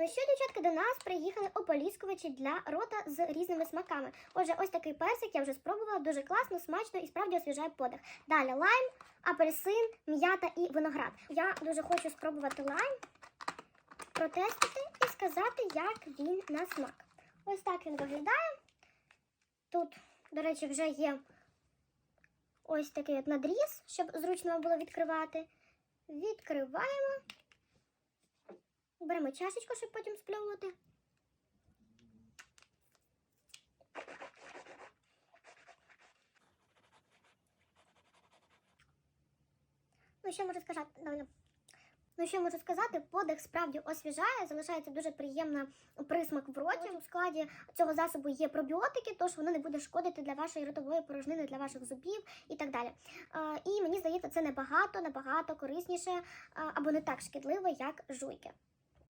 Ну що, дівчатка, до нас приїхали ополіскувачі для рота з різними смаками. Отже, ось такий персик я вже спробувала, дуже класно, смачно і справді освіжає подих. Далі лайм, апельсин, м'ята і виноград. Я дуже хочу спробувати лайм, протестити і сказати, як він на смак. Ось так він виглядає. Тут, до речі, вже є ось такий от надріз, щоб зручно було відкривати. Відкриваємо. Беремо чашечку, щоб потім спльовувати. Ну, що можу сказати? Ну, що можу сказати, подих справді освіжає, залишається дуже приємна присмак в роті. У складі цього засобу є пробіотики, тож воно не буде шкодити для вашої ротової порожнини, для ваших зубів і так далі. І мені здається, це набагато, набагато корисніше або не так шкідливо, як жуйки.